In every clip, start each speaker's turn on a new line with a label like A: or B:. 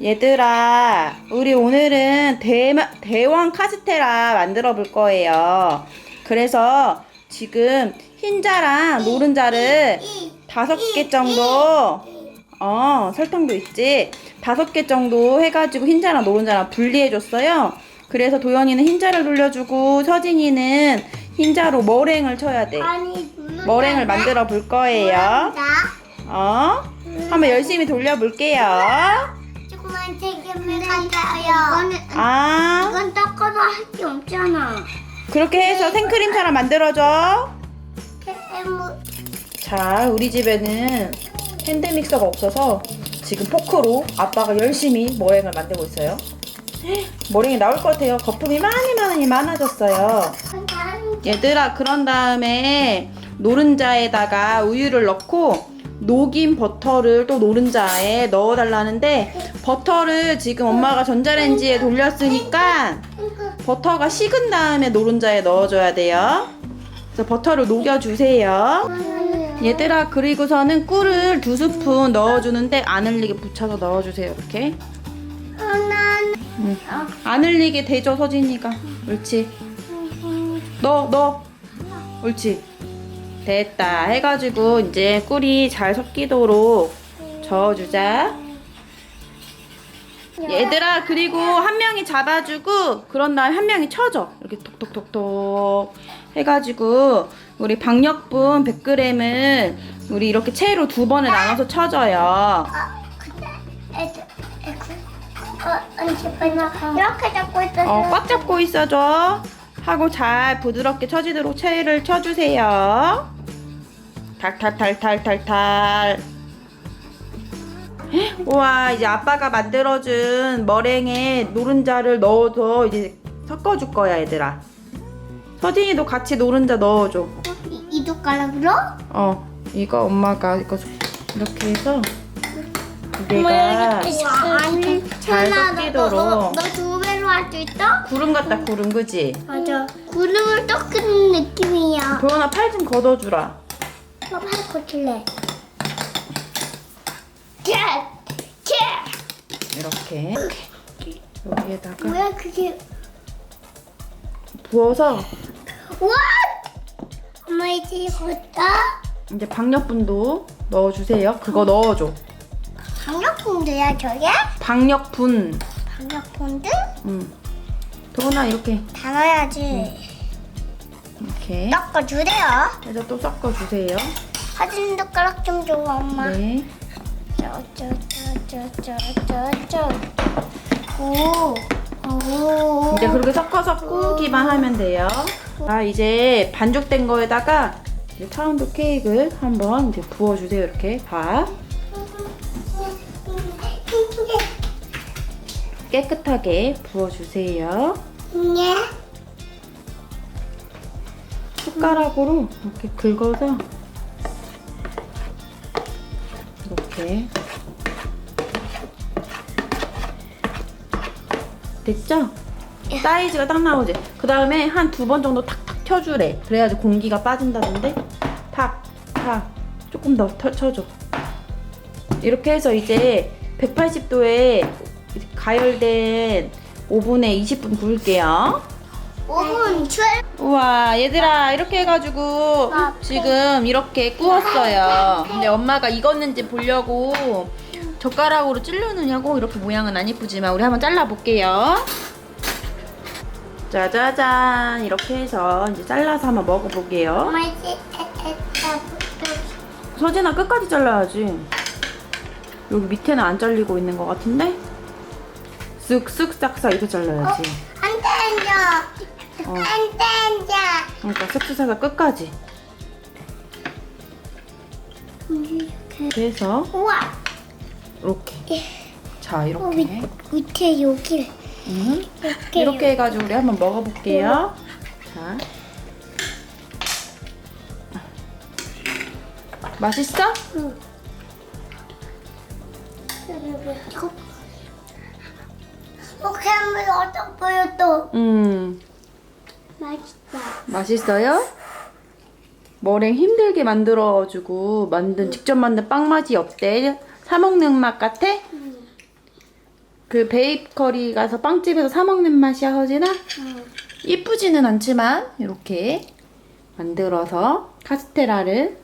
A: 얘들아, 우리 오늘은 대, 대왕 카스테라 만들어 볼 거예요. 그래서 지금 흰자랑 노른자를 다섯 개 정도, 어, 설탕도 있지. 다섯 개 정도 해가지고 흰자랑 노른자랑 분리해 줬어요. 그래서 도연이는 흰자를 돌려주고 서진이는 흰자로 머랭을 쳐야 돼. 머랭을 만들어 볼 거예요. 어? 한번 열심히 돌려볼게요.
B: 조금만 책임을 가져요. 이거는
A: 아,
B: 이건 닦아도 할 게 없잖아.
A: 그렇게 해서 생크림처럼 만들어줘. 자, 우리 집에는 핸드 믹서가 없어서 지금 포크로 아빠가 열심히 머랭을 만들고 있어요. 머랭이 나올 것 같아요. 거품이 많이 많이 많아졌어요. 얘들아, 그런 다음에 노른자에다가 우유를 넣고 녹인 버터를 또 노른자에 넣어달라는데 버터를 지금 엄마가 전자레인지에 돌렸으니까 버터가 식은 다음에 노른자에 넣어줘야 돼요. 그래서 버터를 녹여주세요. 얘들아 그리고서는 꿀을 두 스푼 넣어주는데 안 흘리게 붙여서 넣어주세요 이렇게 응. 안 흘리게 대줘 서진이가 옳지 넣어 넣어 옳지 됐다 해가지고 이제 꿀이 잘 섞이도록 저어주자. 얘들아 그리고 한 명이 잡아주고 그런 다음에 한 명이 쳐줘. 이렇게 톡톡톡톡 해가지고 우리 박력분 100g을 우리 이렇게 채로 두 번에 나눠서 쳐줘요.
B: 이렇게 잡고 있었어.
A: 어, 꽉 잡고 있어줘. 하고 잘 부드럽게 쳐지도록 채를 쳐주세요 탈탈탈탈탈탈 우와 이제 아빠가 만들어준 머랭에 노른자를 넣어서 이제 섞어줄 거야 얘들아 서진이도 같이 노른자 넣어줘
B: 이, 이 젓가락으로?
A: 어 이거 엄마가 이거 이렇게 해서
B: 이렇게
A: 잘잘 섞이도록.
B: 너두 배로 할 수 있어?
A: 구름 같다 구름 그지?
B: 맞아. 구름을 뜯는 느낌이야.
A: 도연아 팔 좀 걷어주라
B: 너팔 고칠래.
A: 이렇게 여기에다가
B: 뭐야 그게?
A: 부어서
B: 와! 엄마 이제 있다?
A: 이제 박력분도 넣어주세요 그거 넣어줘
B: 강력본드야 저게?
A: 박력분
B: 강력본드?
A: 응 도연아 이렇게
B: 다 넣어야지.
A: 이렇게
B: 섞어주세요.
A: 해서 또 섞어주세요
B: 사진 젓가락 좀 줘, 엄마.
A: 네
B: 쪼쪼쪼쪼쪼쪼. 오. 오.
A: 이제 그렇게 섞어서 구우기만 하면 돼요 자 이제 반죽된 거에다가 이제 파운드 케이크를 한번 이제 부어주세요 이렇게 다 깨끗하게 부어주세요
B: 네.
A: 숟가락으로 이렇게 긁어서 이렇게 됐죠? 사이즈가 딱 나오지? 그 다음에 한 두 번 정도 탁탁 켜주래 그래야지 공기가 빠진다던데 탁 탁 조금 더 터, 쳐줘 이렇게 해서 이제 180도에 가열된 오븐에 20분 구울게요
B: 5분 출.
A: 우와 얘들아 이렇게 해가지고 지금 이렇게 구웠어요. 근데 엄마가 익었는지 보려고 젓가락으로 찔르느냐고 이렇게 모양은 안 이쁘지만 우리 한번 잘라볼게요. 짜자잔 이렇게 해서 이제 잘라서 한번 먹어볼게요.
B: 엄마 이제
A: 서진아 끝까지 잘라야지. 여기 밑에는 안 잘리고 있는 것 같은데? 쓱쓱 싹싹 이렇게 잘라야지.
B: 안 땡겨.
A: 어.
B: 안 땡겨.
A: 그러니까 쓱쓱 끝까지 이렇게 해서
B: 우와.
A: 이렇게 자
B: 어,
A: 이렇게
B: 밑, 밑에 여기.
A: 음.
B: 이렇게.
A: 이렇게 해가지고 우리 한번 먹어볼게요 자 맛있어?
B: 응. 이거. 어, 캠을 어떤 보여 또.
A: 음
B: 맛있다.
A: 맛있어요? 머랭 힘들게 만들어주고 만든 직접 만든 빵 맛이 어때? 사 먹는 맛 같아? 그 베이커리 가서 빵집에서 사 먹는 맛이야 허진아?
B: 응.
A: 이쁘지는 않지만 이렇게 만들어서 카스테라를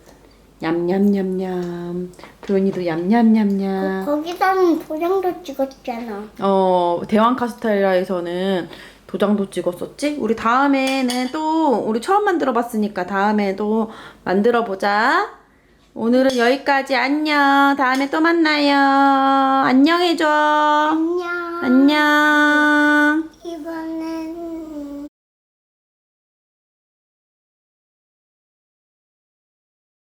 A: 냠냠냠냠 도현이도 냠냠냠냠
B: 거기서는 도장도 찍었잖아.
A: 어 대왕 카스테라에서는 도장도 찍었었지? 우리 다음에는 또 우리 처음 만들어 봤으니까 다음에 또 만들어 보자. 오늘은 여기까지 안녕. 다음에 또 만나요. 안녕해줘.
B: 안녕.
A: 안녕.